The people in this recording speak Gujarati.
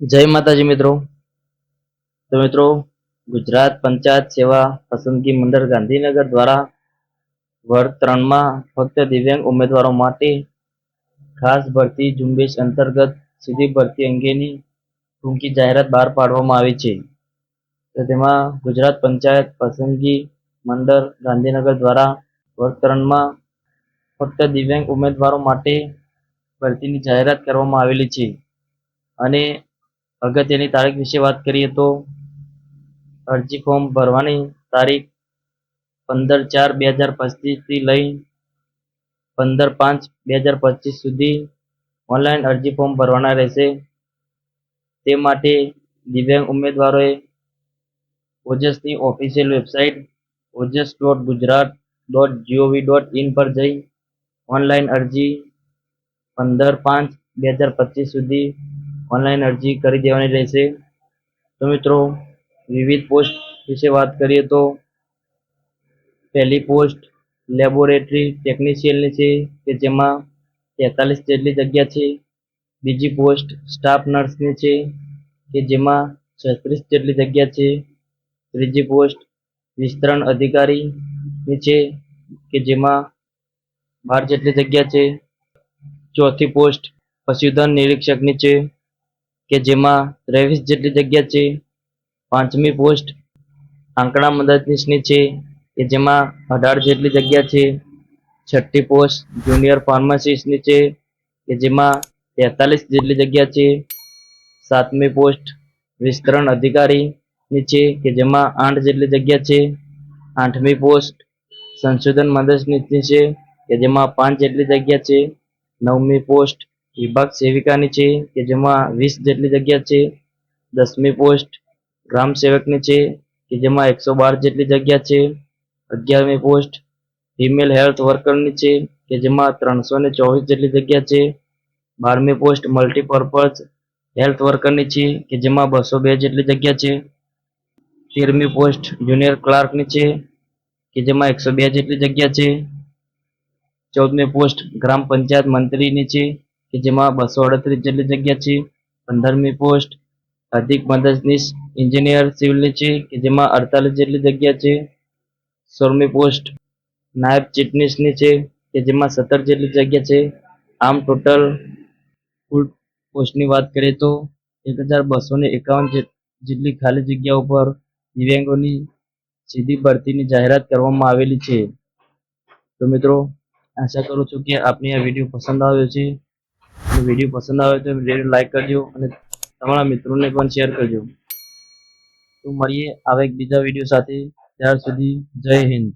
જય માતાજી મિત્રો. તો મિત્રો, ગુજરાત પંચાયત સેવા પસંદગી મંડળ ગાંધીનગર દ્વારા વર્ગ ત્રણમાં ફક્ત દિવ્યાંગ ઉમેદવારો માટે ખાસ ભરતી ઝુંબેશ અંતર્ગત સીધી ભરતી અંગેની ટૂંકી જાહેરાત બહાર પાડવામાં આવી છે. તો તેમાં ગુજરાત પંચાયત પસંદગી મંડળ ગાંધીનગર દ્વારા વર્ગ ત્રણમાં ફક્ત દિવ્યાંગ ઉમેદવારો માટે ભરતીની જાહેરાત કરવામાં આવેલી છે. અને અગત્યની તારીખ વિશે વાત કરીએ તો અરજી ફોર્મ ભરવાની તારીખ પંદર ચાર બે હજાર પચીસથી લઈ પંદર પાંચ બે હજાર પચીસ સુધી ઓનલાઈન અરજી ફોર્મ ભરવાના રહેશે. તે માટે દિવ્યાંગ ઉમેદવારોએ ઓજસની official website Ojas dot Gujarat dot GOV dot in પર જઈ ઓનલાઈન અરજી પંદર પાંચ બે હજાર પચીસ સુધી ઓનલાઈન અરજી કરી દેવાની રહેશે. તો મિત્રો, વિવિધ પોસ્ટ વિશે વાત કરીએ તો, પહેલી પોસ્ટ લેબોરેટરી ટેકનિશિયનની છે, કે જેમાં તેતાલીસ જેટલી જગ્યા છે. બીજી પોસ્ટ સ્ટાફ નર્સની છે, કે જેમાં છત્રીસ જેટલી જગ્યા છે. ત્રીજી પોસ્ટ વિસ્તરણ અધિકારીની છે, કે જેમાં બાર જેટલી જગ્યા છે. ચોથી પોસ્ટ પશુધન નિરીક્ષકની છે. કે જેમાં ત્રેવીસ જેટલી જગ્યા છે, પાંચમી પોસ્ટ આંકડા મદદનીશની છે, કે જેમાં અઢાર જેટલી જગ્યા છે, છઠ્ઠી પોસ્ટ જુનિયર ફાર્માસિસ્ટની છે, કે જેમાં તેતાલીસ જેટલી જગ્યા છે, સાતમી પોસ્ટ વિસ્તરણ અધિકારીની છે, કે જેમાં આઠ જેટલી જગ્યા છે, આઠમી પોસ્ટ સંશોધન મદદનીશની છે, કે જેમાં પાંચ જેટલી જગ્યા છે, નવમી પોસ્ટ વિભાગ સેવિકાની છે કે જેમાં વીસ જેટલી જગ્યા છે, દસમી પોસ્ટ ગ્રામ સેવકની છે કે જેમાં એકસો બાર જેટલી જગ્યા છે, અગિયારમી પોસ્ટ ફિમેલ હેલ્થ વર્કરની છે કે જેમાં ત્રણસો ને ચોવીસ જેટલી જગ્યા છે, બારમી પોસ્ટ મલ્ટીપર્પઝ હેલ્થ વર્કરની છે કે જેમાં બસો બે જેટલી જગ્યા છે, તેરમી પોસ્ટ જુનિયર ક્લાર્કની છે કે જેમાં એકસો બે જેટલી જગ્યા છે, ચૌદમી પોસ્ટ ગ્રામ પંચાયત મંત્રીની છે કે જેમાં બસો અડત્રીસ જેટલી જગ્યા છે, પંદરમી પોસ્ટ અધિક મદદનીશ એન્જિનિયર સિવિલની છે, કે જેમાં અડતાલીસ જેટલી જગ્યા છે, સોળમી પોસ્ટ, નાયબ ચીટનીસની છે, કે જેમાં સત્તર જેટલી જગ્યા છે. આમ ટોટલ કુલ પોસ્ટની વાત કરીએ તો એક હજાર બસો ને એકાવન જેટલી ખાલી જગ્યાઓ પર દિવ્યાંગોની સીધી ભરતીની જાહેરાત કરવામાં આવેલી છે. તો મિત્રો, આશા કરું છું કે આપને આ વીડિયો પસંદ આવ્યો છે. વીડિયો પસંદ આવે તો વીડિયો લાઈક કરજો અને તમારા મિત્રોને પણ શેર કરજો. તો મળીએ આવા એક બીજા વીડિયો સાથે. ત્યાર સુધી જય હિન્દ.